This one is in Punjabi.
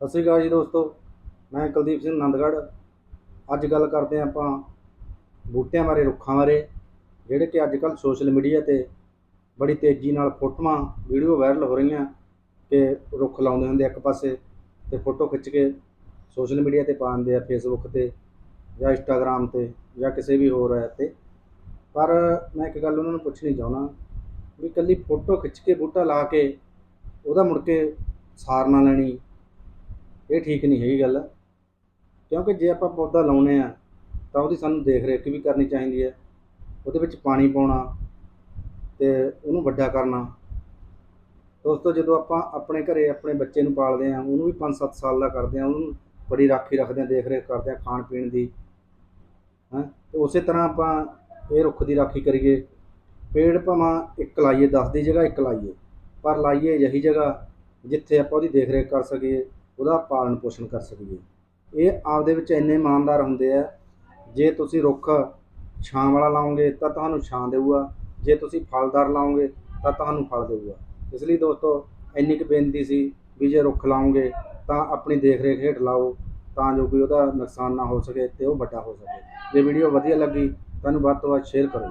ਸਤਿ ਸ਼੍ਰੀ ਅਕਾਲ ਜੀ ਦੋਸਤੋ, ਮੈਂ ਕੁਲਦੀਪ ਸਿੰਘ ਨੰਦਗੜ੍ਹ। ਅੱਜ ਗੱਲ ਕਰਦੇ ਹਾਂ ਆਪਾਂ ਬੂਟਿਆਂ ਬਾਰੇ, ਰੁੱਖਾਂ ਬਾਰੇ, ਜਿਹੜੇ ਕਿ ਅੱਜ ਕੱਲ੍ਹ ਸੋਸ਼ਲ ਮੀਡੀਆ ਤੇ ਬੜੀ ਤੇਜ਼ੀ ਨਾਲ ਫੋਟੋਆਂ, ਵੀਡੀਓ ਵਾਇਰਲ ਹੋ ਰਹੀਆਂ ਕਿ ਰੁੱਖ ਲਾਉਂਦੇ ਹੁੰਦੇ ਆ ਇੱਕ ਪਾਸੇ ਤੇ ਫੋਟੋ ਖਿੱਚ ਕੇ ਸੋਸ਼ਲ ਮੀਡੀਆ ਤੇ ਪਾ ਦਿੰਦੇ ਆ ਫੇਸਬੁੱਕ ਤੇ ਜਾਂ ਇੰਸਟਾਗ੍ਰਾਮ ਤੇ ਜਾਂ ਕਿਸੇ ਵੀ ਹੋਰ ਐਪ ਤੇ। ਪਰ ਮੈਂ ਇੱਕ ਗੱਲ ਉਹਨਾਂ ਨੂੰ ਪੁੱਛਣੀ ਚਾਹੁੰਦਾ ਵੀ ਇਕੱਲੀ ਫੋਟੋ ਖਿੱਚ ਕੇ ਬੂਟਾ ਲਾ ਕੇ ਉਹਦਾ ਮੁੜ ਕੇ ਸਾਰ ਨਾ ਲੈਣੀ ਇਹ ਠੀਕ ਨਹੀਂ ਹੈਗੀ ਗੱਲ। ਕਿਉਂਕਿ ਜੇ ਆਪਾਂ ਪੌਦਾ ਲਾਉਨੇ ਆ, ਤਾਂ ਉਹਦੀ ਸਾਨੂੰ ਦੇਖ ਰੇਖ ਵੀ ਕਰਨੀ ਚਾਹੀਦੀ ਹੈ। ਉਹਦੇ ਵਿੱਚ ਪਾਣੀ ਪਾਉਣਾ ਤੇ ਉਹਨੂੰ ਵੱਡਾ ਕਰਨਾ। ਦੋਸਤੋ, ਜਦੋਂ ਆਪਾਂ ਆਪਣੇ ਘਰੇ ਆਪਣੇ ਬੱਚੇ ਨੂੰ ਪਾਲਦੇ ਆ, ਉਹਨੂੰ ਵੀ 5-7 ਸਾਲ ਦਾ ਕਰਦੇ ਆ, ਉਹਨੂੰ ਬੜੀ ਰਾਖੀ ਰੱਖਦੇ ਆ ਦੇਖ ਰੇਖ ਕਰਦੇ ਆ ਖਾਣ ਪੀਣ ਦੀ। ਹੈਂ, ਤੇ ਉਸੇ ਤਰ੍ਹਾਂ ਆਪਾਂ ਇਹ ਰੁੱਖ ਦੀ ਰਾਖੀ ਕਰੀਏ। ਪੇੜ ਭਾਵੇਂ ਇੱਕ ਲਾਈਏ 10 ਦੀ ਜਗ੍ਹਾ ਇੱਕ ਲਾਈਏ, ਪਰ ਲਾਈਏ ਅਜਿਹੀ ਜਗ੍ਹਾ ਜਿੱਥੇ ਆਪਾਂ ਉਹਦੀ ਦੇਖ ਰੇਖ ਕਰ ਸਕੀਏ। ਉਹਦਾ ਪਾਲਣ ਪੋਸ਼ਣ ਕਰ ਸਕੀਏ। ਇਹ ਆਪਦੇ ਵਿੱਚ ਇੰਨੇ ਇਮਾਨਦਾਰ ਹੁੰਦੇ ਆ, ਜੇ ਤੁਸੀਂ ਰੁੱਖ ਛਾਂ ਵਾਲਾ ਲਾਓਗੇ ਤਾਂ ਤੁਹਾਨੂੰ ਛਾਂ ਦੇਊਗਾ, ਜੇ ਤੁਸੀਂ ਫਲਦਾਰ ਲਾਓਗੇ ਤਾਂ ਤੁਹਾਨੂੰ ਫਲ ਦੇਊਗਾ। ਇਸ ਲਈ ਦੋਸਤੋ, ਇੰਨੀ ਕੁ ਬੇਨਤੀ ਸੀ ਵੀ ਜੇ ਰੁੱਖ ਲਾਓਗੇ ਤਾਂ ਆਪਣੀ ਦੇਖ ਰੇਖ ਹੇਠ ਲਾਓ, ਤਾਂ ਜੋ ਕੋਈ ਉਹਦਾ ਨੁਕਸਾਨ ਨਾ ਹੋ ਸਕੇ ਤੇ ਉਹ ਵੱਡਾ ਹੋ ਸਕੇ। ਜੇ ਵੀਡੀਓ ਵਧੀਆ ਲੱਗੀ, ਤੁਹਾਨੂੰ ਵੱਧ ਤੋਂ ਵੱਧ ਸ਼ੇਅਰ ਕਰੋ।